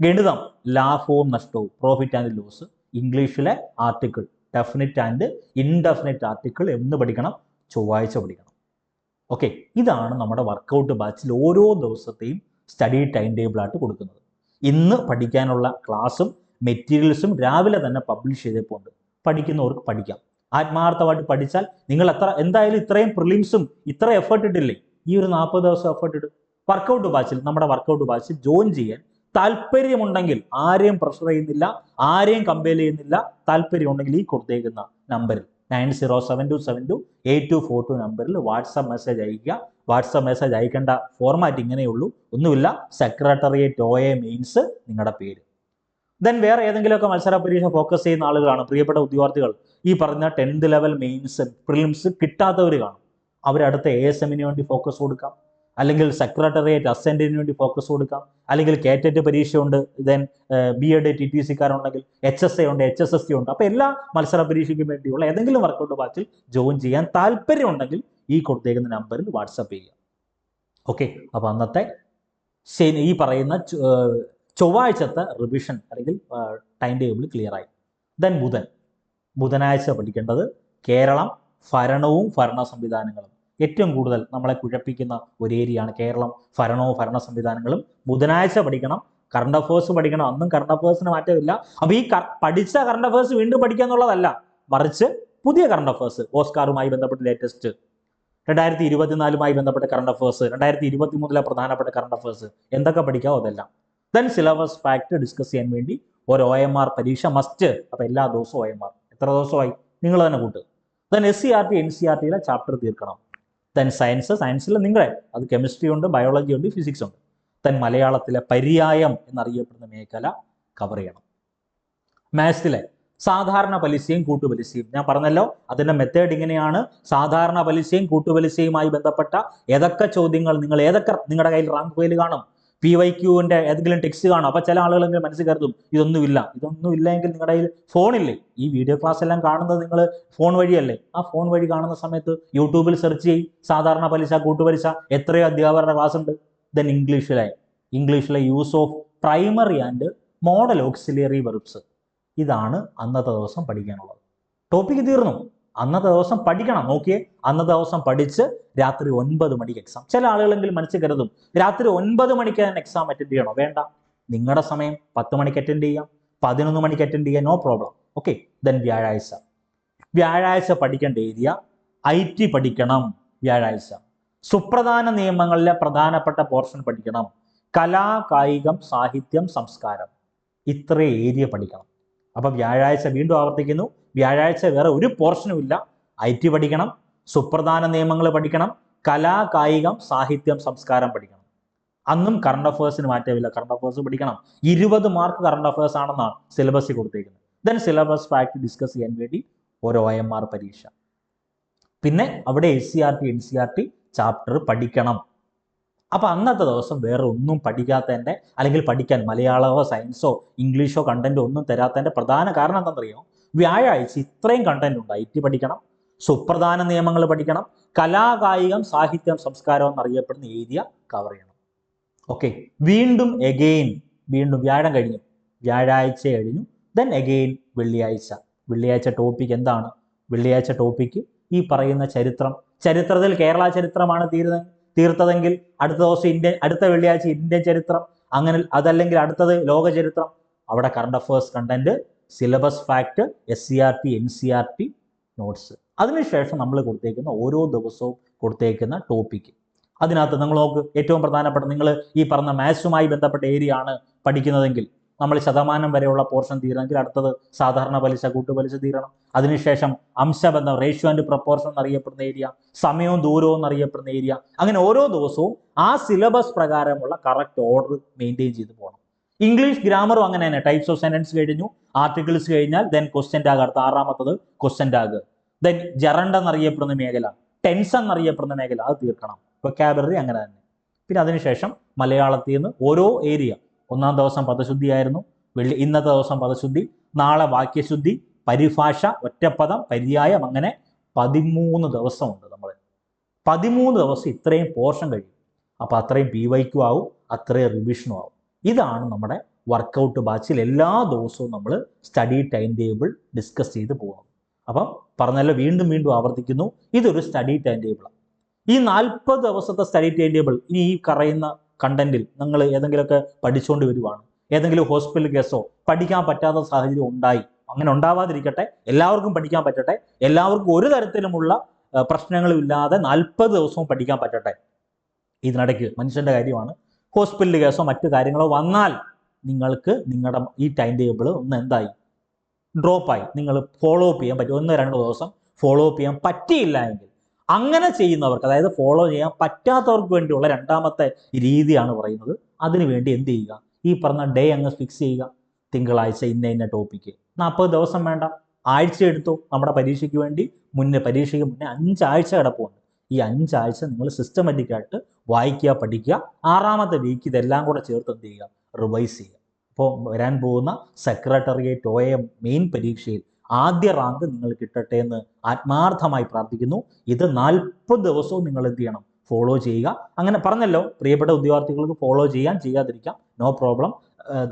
ഗണിതം ലാഭവും നഷ്ടവും പ്രോഫിറ്റ് ആൻഡ് ലോസ് ഇംഗ്ലീഷിലെ article definite and indefinite article എന്ന് പഠിക്കണം ചൊവ്വാഴ്ച പഠിക്കണം. ഓക്കെ ഇതാണ് നമ്മുടെ വർക്കൗട്ട് ബാച്ചിൽ ഓരോ ദിവസത്തെയും സ്റ്റഡി ടൈം ടേബിളായിട്ട് കൊടുക്കുന്നത്. ഇന്ന് പഠിക്കാനുള്ള ക്ലാസ്സും മെറ്റീരിയൽസും രാവിലെ തന്നെ പബ്ലിഷ് ചെയ്തപ്പോണ്ട് പഠിക്കുന്നവർക്ക് പഠിക്കാം. ആത്മാർത്ഥമായിട്ട് പഠിച്ചാൽ നിങ്ങൾ എത്ര എന്തായാലും ഇത്രയും പ്രിലിംസും ഇത്ര എഫേർട്ട് ഇട്ടില്ലേ? ഈ ഒരു നാൽപ്പത് ദിവസം എഫേർട്ട് ഇടും. വർക്കൗട്ട് ബാച്ചിൽ നമ്മുടെ വർക്കൗട്ട് ബാച്ചിൽ ജോയിൻ ചെയ്യാൻ താല്പര്യമുണ്ടെങ്കിൽ ആരെയും പ്രഷർ ചെയ്യുന്നില്ല ആരെയും കമ്പയർ ചെയ്യുന്നില്ല താല്പര്യമുണ്ടെങ്കിൽ ഈ കൊടുത്തേക്കുന്ന നമ്പറിൽ nine zero seven two seven two eight two four two നമ്പറിൽ വാട്സാപ്പ് മെസ്സേജ് അയക്കുക വാട്സാപ്പ് മെസ്സേജ് അയക്കേണ്ട ഫോർമാറ്റ് ഇങ്ങനെയുള്ളൂ ഒന്നുമില്ല സെക്രട്ടറിയേറ്റ് ഒ എ മീൻസ് നിങ്ങളുടെ പേര്. ദെൻ വേറെ ഏതെങ്കിലുമൊക്കെ മത്സര പരീക്ഷ ഫോക്കസ് ചെയ്യുന്ന ആളുകളാണ്. പ്രിയപ്പെട്ട ഉദ്യോഗാർത്ഥികൾ ഈ പറഞ്ഞ ടെൻത്ത് ലെവൽ മെയിൻസ് പ്രിലിംസ് കിട്ടാത്തവർ കാണും. അവരടുത്ത എ എസ് എമ്മിന് വേണ്ടി ഫോക്കസ് കൊടുക്കാം. അല്ലെങ്കിൽ സെക്രട്ടറിയേറ്റ് അസെന്റിന് വേണ്ടി ഫോക്കസ് കൊടുക്കാം. അല്ലെങ്കിൽ കേറ്ററ്റ് പരീക്ഷയുണ്ട് then B Ed T T സിക്കാരുണ്ടെങ്കിൽ H S A ഉണ്ട് എച്ച് എസ് എസ് സി ഉണ്ട്. അപ്പോൾ എല്ലാ മത്സര പരീക്ഷയ്ക്കും വേണ്ടിയുള്ള ഏതെങ്കിലും വർക്കൗട്ട് ബാച്ചിൽ ജോയിൻ ചെയ്യാൻ താല്പര്യമുണ്ടെങ്കിൽ ഈ കൊടുത്തേക്കുന്ന നമ്പറിൽ വാട്സപ്പ് ചെയ്യുക. ഓക്കെ അപ്പോൾ അന്നത്തെ ശനി ഈ പറയുന്ന ചൊവ്വാഴ്ചത്തെ റിവിഷൻ അല്ലെങ്കിൽ ടൈം ടേബിൾ ക്ലിയർ ആയി. ദെൻ ബുധൻ. ബുധനാഴ്ച പഠിക്കേണ്ടത് കേരളം ഭരണവും ഭരണ സംവിധാനങ്ങളും. ഏറ്റവും കൂടുതൽ നമ്മളെ കുഴപ്പിക്കുന്ന ഒരു ഏരിയയാണ് കേരളം. ഭരണവും ഭരണ സംവിധാനങ്ങളും. ബുധനാഴ്ച പഠിക്കണം. കറണ്ട് അഫേഴ്സ് പഠിക്കണം. അന്നും കറണ്ട് അഫേഴ്സിന് മാറ്റമില്ല. അപ്പോൾ ഈ പഠിച്ച കറണ്ട് അഫേഴ്സ് വീണ്ടും പഠിക്കുക എന്നുള്ളതല്ല. മറിച്ച് പുതിയ കറണ്ട് അഫേഴ്സ് ഓസ്കാറുമായി ബന്ധപ്പെട്ട് ലേറ്റസ്റ്റ് രണ്ടായിരത്തി ഇരുപത്തിനാലുമായി ബന്ധപ്പെട്ട കറണ്ട് അഫേഴ്സ് രണ്ടായിരത്തി ഇരുപത്തി മൂന്നിലെ പ്രധാനപ്പെട്ട കറണ്ട് അഫേഴ്സ് എന്തൊക്കെ പഠിക്കാവോ അതെല്ലാം. ദെൻ സിലബസ് ഫാക്ട് ഡിസ്കസ് ചെയ്യാൻ വേണ്ടി ഒരു ഒ എം ആർ പരീക്ഷ മസ്റ്റ് അപ്പോൾ എല്ലാ ദിവസവും ഒ എം ആർ എത്ര ദിവസമായി? നിങ്ങൾ തന്നെ കൂട്ട്. Then S C R T N C R ടിയിലെ chapter തീർക്കണം. ദെൻ സയൻസ് സയൻസിൽ നിങ്ങളെ അത് കെമിസ്ട്രി ഉണ്ട് ബയോളജി ഉണ്ട് ഫിസിക്സ് ഉണ്ട്. ദെൻ മലയാളത്തിലെ പര്യായം എന്നറിയപ്പെടുന്ന മേഖല കവർ ചെയ്യണം. മാത്സിലെ സാധാരണ പലിശയും കൂട്ടുപലിശയും. ഞാൻ പറഞ്ഞല്ലോ അതിന്റെ മെത്തേഡ് ഇങ്ങനെയാണ്. സാധാരണ പലിശയും കൂട്ടുപലിശയുമായി ബന്ധപ്പെട്ട ഏതൊക്കെ ചോദ്യങ്ങൾ നിങ്ങൾ ഏതൊക്കെ നിങ്ങളുടെ കയ്യിൽ റാങ്ക് ഫയൽ കാണും? പി വൈ ക്യൂവിന്റെ ഏതെങ്കിലും ടെക്സ്റ്റ് കാണും. അപ്പൊ ചില ആളുകളെങ്കിലും മനസ്സിൽ കരുതും ഇതൊന്നുമില്ല ഇതൊന്നും ഇല്ലെങ്കിൽ നിങ്ങളുടെ കയ്യിൽ ഫോണില്ലേ ഈ വീഡിയോ ക്ലാസ് എല്ലാം കാണുന്നത് നിങ്ങൾ ഫോൺ വഴിയല്ലേ? ആ ഫോൺ വഴി കാണുന്ന സമയത്ത് യൂട്യൂബിൽ സെർച്ച് ചെയ്യും. സാധാരണ പലിശ കൂട്ടുപലിശ എത്രയോ അധ്യാപകരുടെ ക്ലാസ് ഉണ്ട്. ദെൻ ഇംഗ്ലീഷിലെ ഇംഗ്ലീഷിലെ use of primary and modal auxiliary verbs ഇതാണ് അന്നത്തെ ദിവസം പഠിക്കാനുള്ളത്. ടോപ്പിക്ക് തീർന്നു. അന്നത്തെ ദിവസം പഠിക്കണം നോക്കിയേ. അന്നത്തെ ദിവസം പഠിച്ച് രാത്രി ഒൻപത് മണിക്ക് എക്സാം ചില ആളുകളെങ്കിലും മനസ്സിൽ കരുതും രാത്രി ഒൻപത് മണിക്ക് തന്നെ എക്സാം അറ്റൻഡ് ചെയ്യണോ? വേണ്ട. നിങ്ങളുടെ സമയം പത്ത് മണിക്ക് അറ്റൻഡ് ചെയ്യാം പതിനൊന്ന് മണിക്ക് അറ്റൻഡ് ചെയ്യാം നോ പ്രോബ്ലം ഓക്കെ ദെൻ വ്യാഴാഴ്ച. വ്യാഴാഴ്ച പഠിക്കേണ്ട ഏരിയ ഐ ടി പഠിക്കണം വ്യാഴാഴ്ച. സുപ്രധാന നിയമങ്ങളിലെ പ്രധാനപ്പെട്ട പോർഷൻ പഠിക്കണം. കലാ കായികം സാഹിത്യം സംസ്കാരം. ഇത്രയും ഏരിയ പഠിക്കണം. അപ്പൊ വ്യാഴാഴ്ച വീണ്ടും ആവർത്തിക്കുന്നു. വ്യാഴാഴ്ച വേറെ ഒരു പോർഷനും ഇല്ല. ഐ ടി പഠിക്കണം സുപ്രധാന നിയമങ്ങൾ പഠിക്കണം കലാ കായികം സാഹിത്യം സംസ്കാരം പഠിക്കണം. അന്നും കറണ്ട് അഫയേഴ്സിന് മാറ്റമില്ല. കറണ്ട് അഫേഴ്സ് പഠിക്കണം. ഇരുപത് മാർക്ക് കറണ്ട് അഫേഴ്സ് ആണെന്നാണ് സിലബസിൽ കൊടുത്തേക്കുന്നത്. ദെൻ സിലബസ് ഫാക്ട് ഡിസ്കസ് ചെയ്യാൻ വേണ്ടി ഒ എം ആർ പരീക്ഷ. പിന്നെ അവിടെ S C R T N C R T chapter പഠിക്കണം. അപ്പൊ അന്നത്തെ ദിവസം വേറെ ഒന്നും പഠിക്കാത്തതിന്റെ അല്ലെങ്കിൽ പഠിക്കാൻ മലയാളമോ സയൻസോ ഇംഗ്ലീഷോ കണ്ടന്റോ ഒന്നും തരാത്തതിന്റെ പ്രധാന കാരണം എന്താണെന്നറിയോ വ്യാഴാഴ്ച ഇത്രയും കണ്ടന്റ് ഉണ്ട്. ഐ ടി പഠിക്കണം സുപ്രധാന നിയമങ്ങൾ പഠിക്കണം കലാകായികം സാഹിത്യം സംസ്കാരം എന്നറിയപ്പെടുന്ന ഏരിയ കവർ ചെയ്യണം. ഓക്കെ വീണ്ടും എഗെയിൻ വീണ്ടും വ്യാഴം കഴിഞ്ഞു. വ്യാഴാഴ്ച കഴിഞ്ഞു. ദെൻ എഗെയിൻ വെള്ളിയാഴ്ച. വെള്ളിയാഴ്ച ടോപ്പിക് എന്താണ്? വെള്ളിയാഴ്ച ടോപ്പിക്ക് ഈ പറയുന്ന ചരിത്രം. ചരിത്രത്തിൽ കേരള ചരിത്രമാണ് തീർ തീർത്തതെങ്കിൽ അടുത്ത ദിവസം ഇന്ത്യൻ അടുത്ത വെള്ളിയാഴ്ച ഇന്ത്യൻ ചരിത്രം. അങ്ങനെ അതല്ലെങ്കിൽ അടുത്തത് ലോക ചരിത്രം. അവിടെ current affairs content syllabus fact S C R T N C R T notes അതിനുശേഷം നമ്മൾ കൊടുത്തേക്കുന്ന ഓരോ ദിവസവും കൊടുത്തേക്കുന്ന ടോപ്പിക്ക് അതിനകത്ത് നിങ്ങൾ നോക്ക് ഏറ്റവും പ്രധാനപ്പെട്ട നിങ്ങൾ ഈ പറഞ്ഞ മാത്സുമായി ബന്ധപ്പെട്ട ഏരിയ ആണ് പഠിക്കുന്നതെങ്കിൽ നമ്മൾ ശതമാനം വരെയുള്ള പോർഷൻ തീരണമെങ്കിൽ അടുത്തത് സാധാരണ പലിശ കൂട്ടുപലിശ തീരണം. അതിനുശേഷം അംശബന്ധം റേഷ്യോ ആൻഡ് പ്രപ്പോർഷൻ എന്നറിയപ്പെടുന്ന ഏരിയ സമയവും ദൂരവും എന്നറിയപ്പെടുന്ന ഏരിയ അങ്ങനെ ഓരോ ദിവസവും ആ സിലബസ് പ്രകാരമുള്ള കറക്റ്റ് ഓർഡർ മെയിന്റെയിൻ ചെയ്ത് പോകണം. ഇംഗ്ലീഷ് ഗ്രാമറും അങ്ങനെ തന്നെ ടൈപ്സ് ഓഫ് സെന്റൻസ് കഴിഞ്ഞു. ആർട്ടിക്കിൾസ് കഴിഞ്ഞാൽ ദെൻ ക്വസ്റ്റ്യൻ ടാഗ് അടുത്ത ആറാമത്തത് ക്വസ്റ്റ്യൻ ടാഗ് ദെൻ ജറണ്ട് എന്നറിയപ്പെടുന്ന മേഖല ടെൻസ് എന്നറിയപ്പെടുന്ന മേഖല അത് തീർക്കണം. വൊക്കാബുലറി അങ്ങനെ തന്നെ. പിന്നെ അതിനുശേഷം മലയാളത്തിൽ നിന്ന് ഓരോ ഏരിയ ഒന്നാം ദിവസം പദശുദ്ധിയായിരുന്നു വെള്ളി ഇന്നത്തെ ദിവസം പദശുദ്ധി നാളെ വാക്യശുദ്ധി പരിഭാഷ ഒറ്റപ്പദം പര്യായം അങ്ങനെ പതിമൂന്ന് ദിവസമുണ്ട് നമ്മൾ പതിമൂന്ന് ദിവസം ഇത്രയും പോർഷൻ കഴിയും. അപ്പോൾ അത്രയും പി വൈക്കും ആവും അത്രയും റിവിഷനും ആവും. ഇതാണ് നമ്മുടെ വർക്കൗട്ട് ബാച്ചിൽ എല്ലാ ദിവസവും നമ്മൾ സ്റ്റഡി ടൈം ടേബിൾ ഡിസ്കസ് ചെയ്ത് പോകുന്നത് അപ്പം പറഞ്ഞല്ലോ വീണ്ടും വീണ്ടും ആവർത്തിക്കുന്നു. ഇതൊരു സ്റ്റഡി ടൈം ടേബിളാണ് ഈ നാൽപ്പത് ദിവസത്തെ സ്റ്റഡി ടൈം ടേബിൾ ഇനി ഈ കറയുന്ന കണ്ടന്റിൽ നിങ്ങൾ ഏതെങ്കിലുമൊക്കെ പഠിച്ചുകൊണ്ട് വരുവാണ്. ഏതെങ്കിലും ഹോസ്പിറ്റൽ കേസോ പഠിക്കാൻ പറ്റാത്ത സാഹചര്യം ഉണ്ടായി. അങ്ങനെ ഉണ്ടാവാതിരിക്കട്ടെ എല്ലാവർക്കും പഠിക്കാൻ പറ്റട്ടെ എല്ലാവർക്കും ഒരു തരത്തിലുമുള്ള പ്രശ്നങ്ങളും ഇല്ലാതെ നാൽപ്പത് ദിവസവും പഠിക്കാൻ പറ്റട്ടെ. ഇതിനിടയ്ക്ക് മനുഷ്യന്റെ കാര്യമാണ് ഹോസ്പിറ്റൽ കേസോ മറ്റു കാര്യങ്ങളോ വന്നാൽ നിങ്ങൾക്ക് നിങ്ങളുടെ ഈ ടൈം ടേബിൾ ഒന്ന് എന്തായി? ഡ്രോപ്പായി നിങ്ങൾ ഫോളോ അപ്പ് ചെയ്യാൻ പറ്റും. ഒന്ന് രണ്ട് ദിവസം ഫോളോ അപ്പ് ചെയ്യാൻ പറ്റിയില്ല എങ്കിൽ. അങ്ങനെ ചെയ്യുന്നവർക്ക് അതായത് ഫോളോ ചെയ്യാൻ പറ്റാത്തവർക്ക് വേണ്ടിയുള്ള രണ്ടാമത്തെ രീതിയാണ് പറയുന്നത്. അതിനു വേണ്ടി എന്ത് ചെയ്യുക? ഈ പറഞ്ഞ ഡേ അങ്ങ് ഫിക്സ് ചെയ്യുക. തിങ്കളാഴ്ച ഇന്ന ഇന്ന ടോപ്പിക്ക് നാൽപ്പത് ദിവസം വേണ്ട. ആഴ്ച എടുത്തു. നമ്മുടെ പരീക്ഷയ്ക്ക് വേണ്ടി മുന്നേ പരീക്ഷയ്ക്ക് മുന്നേ അഞ്ചാഴ്ച കിടപ്പുണ്ട്. ഈ അഞ്ചാഴ്ച നിങ്ങൾ സിസ്റ്റമാറ്റിക് ആയിട്ട് വായിക്കുക പഠിക്കുക. ആറാമത്തെ വീക്ക് ഇതെല്ലാം കൂടെ ചേർത്ത് എന്ത് ചെയ്യുക? റിവൈസ് ചെയ്യുക. അപ്പോൾ വരാൻ പോകുന്ന സെക്രട്ടറിയേറ്റ് ഒ എം മെയിൻ പരീക്ഷയിൽ ആദ്യ റാങ്ക് നിങ്ങൾ കിട്ടട്ടെ എന്ന് ആത്മാർത്ഥമായി പ്രാർത്ഥിക്കുന്നു. ഇത് നാൽപ്പത് ദിവസവും നിങ്ങൾ എന്ത് ചെയ്യണം? ഫോളോ ചെയ്യുക. അങ്ങനെ പറഞ്ഞല്ലോ പ്രിയപ്പെട്ട ഉദ്യോഗാർത്ഥികൾക്ക് ഫോളോ ചെയ്യാൻ ചെയ്യാതിരിക്കാം. നോ പ്രോബ്ലം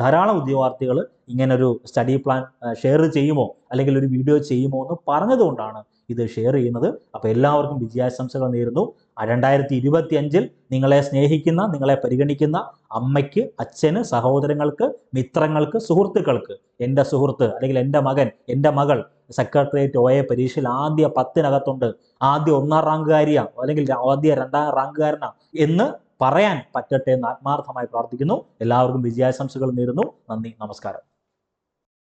ധാരാളം ഉദ്യോഗാർത്ഥികൾ ഇങ്ങനൊരു സ്റ്റഡി പ്ലാൻ ഷെയർ ചെയ്യുമോ? അല്ലെങ്കിൽ ഒരു വീഡിയോ ചെയ്യുമോ എന്ന് പറഞ്ഞതുകൊണ്ടാണ് ഇത് ഷെയർ ചെയ്യുന്നത്. അപ്പോൾ എല്ലാവർക്കും വിജയാശംസകൾ നേരുന്നു. രണ്ടായിരത്തി ഇരുപത്തി അഞ്ചിൽ നിങ്ങളെ സ്നേഹിക്കുന്ന നിങ്ങളെ പരിഗണിക്കുന്ന അമ്മയ്ക്ക് അച്ഛന് സഹോദരങ്ങൾക്ക് മിത്രങ്ങൾക്ക് സുഹൃത്തുക്കൾക്ക് എന്റെ സുഹൃത്ത് അല്ലെങ്കിൽ എന്റെ മകൻ എന്റെ മകൾ സെക്രട്ടേറിയറ്റ് ഒ എ പരീക്ഷയിൽ ആദ്യ പത്തിനകത്തുണ്ട്. ആദ്യ ഒന്നാം റാങ്കുകാരിയാ അല്ലെങ്കിൽ ആദ്യ രണ്ടാം റാങ്കുകാരനാ എന്ന് പറയാൻ പറ്റട്ടെ എന്ന് ആത്മാർത്ഥമായി പ്രാർത്ഥിക്കുന്നു. എല്ലാവർക്കും വിജയാശംസകൾ നേരുന്നു. നന്ദി നമസ്കാരം.